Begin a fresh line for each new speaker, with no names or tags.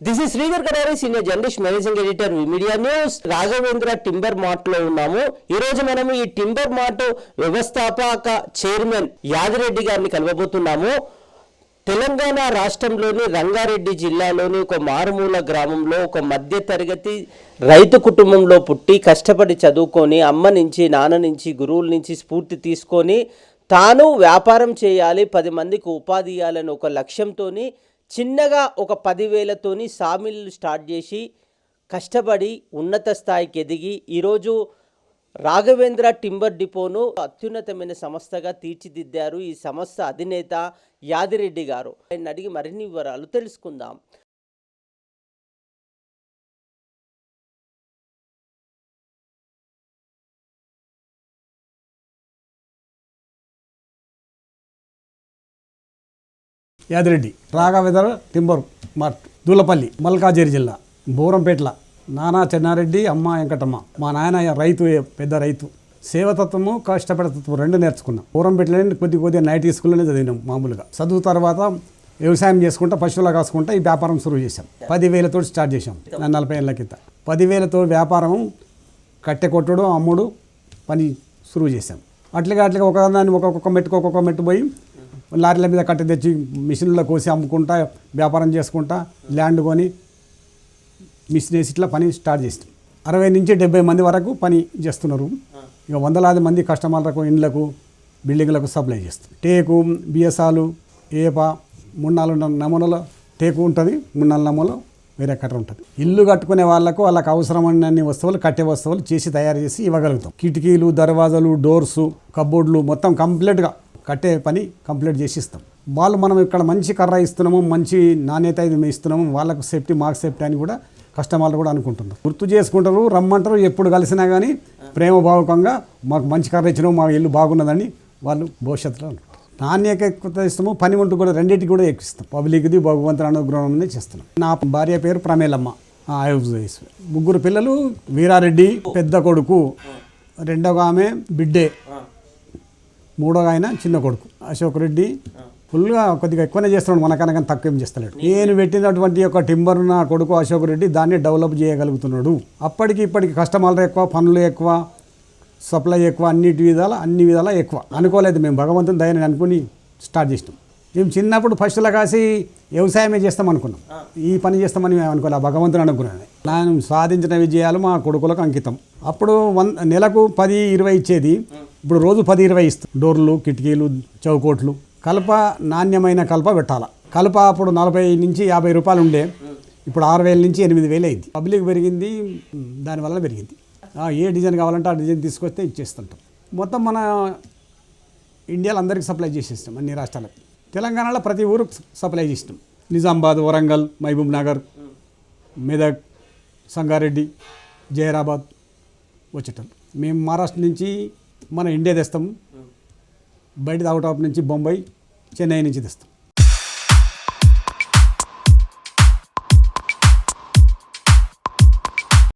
This is Sridhar Kadari senior journalist managing editor media news Raghavendra timber మార్ట్లో ఉన్నాము. ఈ రోజు మనము ఈ టింబర్ మార్ట్ వ్యవస్థాపక చైర్మన్ యాదిరెడ్డి గారిని కలవబోతున్నాము. తెలంగాణ రాష్ట్రంలోని రంగారెడ్డి జిల్లాలోని ఒక మారుమూల గ్రామంలో ఒక మధ్య తరగతి రైతు కుటుంబంలో పుట్టి కష్టపడి చదువుకొని అమ్మ నుంచి నాన్న నుంచి గురువుల నుంచి స్ఫూర్తి తీసుకొని తాను వ్యాపారం చేయాలి పది మందికి ఉపాధి ఇవ్వాలని ఒక లక్ష్యంతో చిన్నగా ఒక పదివేలతోని సామిళ్ళు స్టార్ట్ చేసి కష్టపడి ఉన్నత స్థాయికి ఎదిగి ఈరోజు రాఘవేంద్ర టింబర్ డిపోను అత్యున్నతమైన సంస్థగా తీర్చిదిద్దారు ఈ సంస్థ అధినేత యాదిరెడ్డి గారు. ఆయన అడిగి మరిన్ని వివరాలు తెలుసుకుందాం.
యాదిరెడ్డి రాఘవేదర్ టింబర్ మార్ట్ దూలపల్లి మల్కాజేరి జిల్లా బోరంపేట్ల నానా చెన్నారెడ్డి అమ్మ వెంకటమ్మ మా నాయన రైతు పెద్ద రైతు. సేవతత్వము కష్టపడతత్వం రెండు నేర్చుకున్నాం. బోరంపేటలోనే కొద్ది కొద్దిగా నైట్ స్కూల్లోనే చదివినాం మామూలుగా. చదువు తర్వాత వ్యవసాయం చేసుకుంటా పశువుల కాసుకుంటా ఈ వ్యాపారం సురువు చేశాం. పదివేలతో స్టార్ట్ చేశాం నలభై ఏళ్ళ కింద. పదివేలతో వ్యాపారం కట్టె కొట్టుడు అమ్ముడు పని సురువు చేశాం. అట్లుగా ఒక దాన్ని ఒక్కొక్క మెట్టుకు ఒక్కొక్క మెట్టు పోయి లారీల మీద కట్ట తెచ్చి మిషన్లో కోసి అమ్ముకుంటా వ్యాపారం చేసుకుంటా ల్యాండ్ కొని మిషన్ వేసి ఇట్లా పని స్టార్ట్ చేస్తాం అరవై నుంచి డెబ్బై మంది వరకు పని చేస్తున్నారు. ఇక వందలాది మంది కస్టమర్లకు ఇండ్లకు బిల్డింగ్లకు సప్లై చేస్తాం టేకు బిఎస్ఆలు ఏప మూడు నాలుగు నమూనల టేకు ఉంటుంది మూడు నాలుగు నమూనలు వేరే కట్ట ఉంటుంది. ఇల్లు కట్టుకునే వాళ్ళకు వాళ్ళకి అవసరమైన వస్తువులు కట్టే వస్తువులు చేసి తయారు చేసి ఇవ్వగలుగుతాం. కిటికీలు దర్వాజాలు డోర్సు కబోర్డులు మొత్తం కంప్లీట్గా కట్టే పని కంప్లీట్ చేసి ఇస్తాం వాళ్ళు మనం ఇక్కడ మంచి కర్ర ఇస్తున్నాము మంచి నాణ్యత ఇది మేము ఇస్తున్నాము వాళ్ళకు సేఫ్టీ మాకు సేఫ్టీ అని కూడా కస్టమర్లు కూడా అనుకుంటున్నారు. గుర్తు చేసుకుంటారు రమ్మంటారు ఎప్పుడు కలిసినా కానీ ప్రేమభావకంగా మాకు మంచి కర్ర ఇచ్చినాము మా ఇల్లు బాగున్నదని వాళ్ళు భవిష్యత్తులో అనుకుంటారు. నాణ్యత ఎక్కువ ఇస్తాము పని వంట కూడా రెండింటికి కూడా ఎక్కువ పబ్లిక్ది భగవంతుని అనుగ్రహం అనేది చేస్తున్నాం. నా భార్య పేరు ప్రమేలమ్మ. ఆ, ముగ్గురు పిల్లలు వీరారెడ్డి పెద్ద కొడుకు రెండవ ఆమె బిడ్డే. మూడో ఆయన చిన్న కొడుకు. అశోక్ రెడ్డి ఫుల్గా కొద్దిగా ఎక్కువనే చేస్తున్నాడు. మనకనగా తక్కువ ఏం చేస్తలేడు నేను పెట్టినటువంటి యొక్క టింబర్ నా కొడుకు అశోక్ రెడ్డి దాన్ని డెవలప్ చేయగలుగుతున్నాడు. అప్పటికి ఇప్పటికి కస్టమర్లు ఎక్కువ పనులు ఎక్కువ సప్లై ఎక్కువ అన్నిటి విధాల అన్ని విధాల ఎక్కువ. అనుకోలేదు మేము. భగవంతుని దయని అనుకుని స్టార్ట్ చేసినాం. మేము చిన్నప్పుడు ఫస్ట్లో కాసి వ్యవసాయమే చేస్తాం అనుకున్నాం. ఈ పని చేస్తామని మేము అనుకోలే. భగవంతుని అనుకున్నాను నేను సాధించిన విజయాలు మా కొడుకులకు అంకితం. అప్పుడు వన్ నెలకు పది ఇరవై ఇచ్చేది. ఇప్పుడు రోజు పది ఇరవై ఇస్తాం. డోర్లు కిటికీలు చౌకోట్లు. కలప నాణ్యమైన కలప పెట్టాల. కలప అప్పుడు నలభై నుంచి యాభై రూపాయలు ఉండే. ఇప్పుడు ఆరు వేల నుంచి ఎనిమిది వేలు అయింది. పబ్లిక్ పెరిగింది దానివల్ల పెరిగింది. ఏ డిజైన్ కావాలంటే ఆ డిజైన్ తీసుకొస్తే ఇచ్చేస్తుంటాం. మొత్తం మన ఇండియాలో అందరికి సప్లై చేసేస్తాం అన్ని రాష్ట్రాలకు. తెలంగాణలో ప్రతి ఊరుకు సప్లై చేసినాం నిజామాబాద్ వరంగల్ మహబూబ్ నగర్ మెదక్ సంగారెడ్డి జైరాబాద్ వచ్చేటం మేము మహారాష్ట్ర నుంచి మన ఇండియా తెస్తాం. బయట అవుట్ ఆఫ్ నుంచి బొంబాయి చెన్నై నుంచి తెస్తాం.